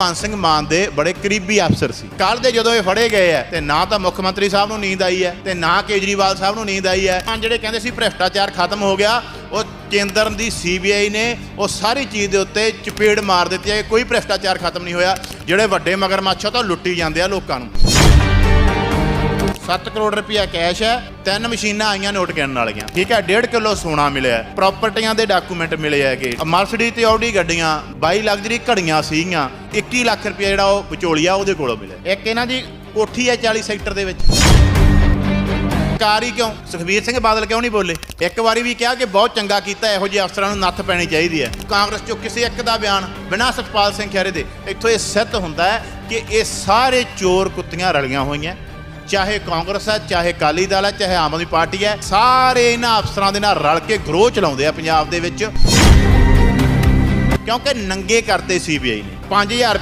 ਭਗਵੰਤ ਸਿੰਘ ਮਾਨ ਦੇ ਬੜੇ ਕਰੀਬੀ ਅਫਸਰ ਸੀ। ਕੱਲ ਦੇ ਜਦੋਂ ਇਹ ਫੜੇ ਗਏ ਆ, ਤੇ ਨਾ ਤਾਂ ਮੁੱਖ ਮੰਤਰੀ ਸਾਹਿਬ ਨੂੰ ਨੀਂਦ ਆਈ ਹੈ, ਤੇ ਨਾ ਕੇਜਰੀਵਾਲ ਸਾਹਿਬ ਨੂੰ ਨੀਂਦ ਆਈ ਹੈ। ਆਹ ਜਿਹੜੇ ਕਹਿੰਦੇ ਸੀ ਭ੍ਰਿਸ਼ਟਾਚਾਰ ਖਤਮ ਹੋ ਗਿਆ, ਉਹ ਕੇਂਦਰ ਦੀ ਸੀਬੀਆਈ ਨੇ ਉਹ ਸਾਰੀ ਚੀਜ਼ ਦੇ ਉੱਤੇ ਚਪੇੜ ਮਾਰ ਦਿੱਤੀ ਹੈ, ਕੋਈ ਭ੍ਰਿਸ਼ਟਾਚਾਰ ਖਤਮ ਨਹੀਂ ਹੋਇਆ। ਜਿਹੜੇ ਵੱਡੇ ਮਗਰਮੱਛ ਆ ਤਾਂ ਲੁੱਟੀ ਜਾਂਦੇ ਆ ਲੋਕਾਂ ਨੂੰ। 7 ਕਰੋੜ ਰੁਪਇਆ ਕੈਸ਼ ਹੈ, ਤਿੰਨ ਮਸ਼ੀਨਾਂ ਆਈਆਂ ਨੋਟ ਕਰਨ ਵਾਲੀਆਂ। ਠੀਕ ਹੈ 1.5 ਕਿਲੋ ਸੋਨਾ ਮਿਲਿਆ ਪ੍ਰਾਪਰਟੀਆਂ ਦੇ ਡਾਕੂਮੈਂਟ ਮਿਲੇ ਹੈਗੇ। ਮਰਸਡੀ ਤੇ ਆਡੀ ਗੱਡੀਆਂ 22 ਲਗਜ਼ਰੀ ਘੜੀਆਂ ਸੀਗੀਆਂ 21 ਲੱਖ ਰੁਪਇਆ ਜਿਹੜਾ ਉਹ ਵਿਚੋਲੀਆ ਉਹਦੇ ਕੋਲੋਂ ਮਿਲਿਆ। ਇੱਕ ਇਹਨਾਂ ਦੀ ਕੋਠੀ ਹੈ 40 ਸੈਕਟਰ ਦੇ ਵਿੱਚ। ਕਾਰ ਹੀ ਕਿਉਂ? ਸੁਖਬੀਰ ਸਿੰਘ ਬਾਦਲ ਕਿਉਂ ਨਹੀਂ ਬੋਲੇ? ਇੱਕ ਵਾਰੀ ਵੀ ਕਿਹਾ ਕਿ ਬਹੁਤ ਚੰਗਾ ਕੀਤਾ, ਇਹੋ ਜਿਹੇ ਅਫਸਰਾਂ ਨੂੰ ਨੱਥ ਪੈਣੀ ਚਾਹੀਦੀ ਹੈ। ਕਾਂਗਰਸ ਚੋਂ ਕਿਸੇ ਇੱਕ ਦਾ ਬਿਆਨ ਬਿਨਾਂ ਸਤਪਾਲ ਸਿੰਘ ਖਹਿਰੇ ਦੇ ਇੱਥੋਂ ਇਹ ਸਿੱਧ ਹੁੰਦਾ ਹੈ ਕਿ ਇਹ ਸਾਰੇ ਚੋਰ ਕੁੱਤੀਆਂ ਰਲੀਆਂ ਹੋਈਆਂ। ਚਾਹੇ ਕਾਂਗਰਸ ਹੈ, ਚਾਹੇ ਕਾਲੀ ਦਲ ਹੈ, ਚਾਹੇ ਆਮ ਆਦਮੀ ਪਾਰਟੀ ਹੈ, ਸਾਰੇ ਇਹਨਾਂ ਅਫਸਰਾਂ ਦੇ ਨਾਲ ਰਲ ਕੇ ਗਰੋਹ ਚਲਾਉਂਦੇ ਆ ਪੰਜਾਬ ਦੇ ਵਿੱਚ। ਕਿਉਂਕਿ ਨੰਗੇ ਕਰਤੇ ਸੀਬੀਆਈ ਨੇ। 5000